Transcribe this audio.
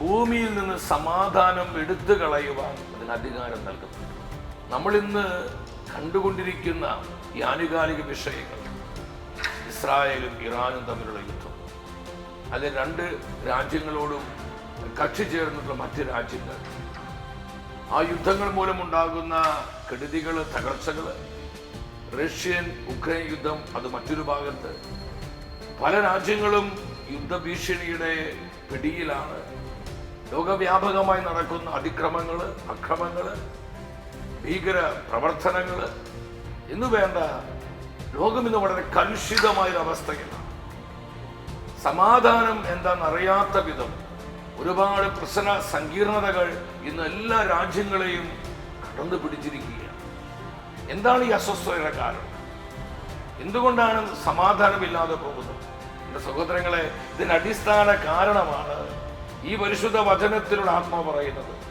ഭൂമിയിൽ നിന്ന് സമാധാനം എടുത്തു കളയുവാൻ അതിന് അധികാരം നൽകുന്നുണ്ട് നമ്മൾ ഇന്ന് കണ്ടുകൊണ്ടിരിക്കുന്ന ഈ ആനുകാലിക വിഷയങ്ങൾ ഇസ്രായേലും ഇറാനും തമ്മിലുള്ള യുദ്ധം അതിൽ രണ്ട് രാജ്യങ്ങളോടും കക്ഷി ചേർന്നിട്ടുള്ള മറ്റ് രാജ്യങ്ങൾ ആ യുദ്ധങ്ങൾ മൂലമുണ്ടാകുന്ന കെടുതികൾ തകർച്ചകൾ റഷ്യൻ ഉക്രൈൻ യുദ്ധം അത് മറ്റൊരു ഭാഗത്ത് പല രാജ്യങ്ങളും യുദ്ധഭീഷണിയുടെ പിടിയിലാണ്. ലോകവ്യാപകമായി നടക്കുന്ന അതിക്രമങ്ങൾ അക്രമങ്ങൾ ഭീകര പ്രവർത്തനങ്ങൾ എന്ന് വേണ്ട ലോകം ഇന്ന് വളരെ കലുഷിതമായൊരവസ്ഥയിലാണ്. സമാധാനം എന്താണെന്നറിയാത്ത വിധം ഒരുപാട് പ്രശ്ന സങ്കീർണതകൾ ഇന്ന് എല്ലാ രാജ്യങ്ങളെയും കടന്നു പിടിച്ചിരിക്കുകയാണ്. എന്താണ് ഈ അസ്വസ്ഥതയുടെ കാരണം? എന്തുകൊണ്ടാണ് സമാധാനമില്ലാതെ പോകുന്നത്? എന്റെ സഹോദരങ്ങളെ ഇതിന് അടിസ്ഥാന കാരണമാണ് ഈ പരിശുദ്ധ വചനത്തിലൂടെ ആത്മാവ് പറയുന്നത്.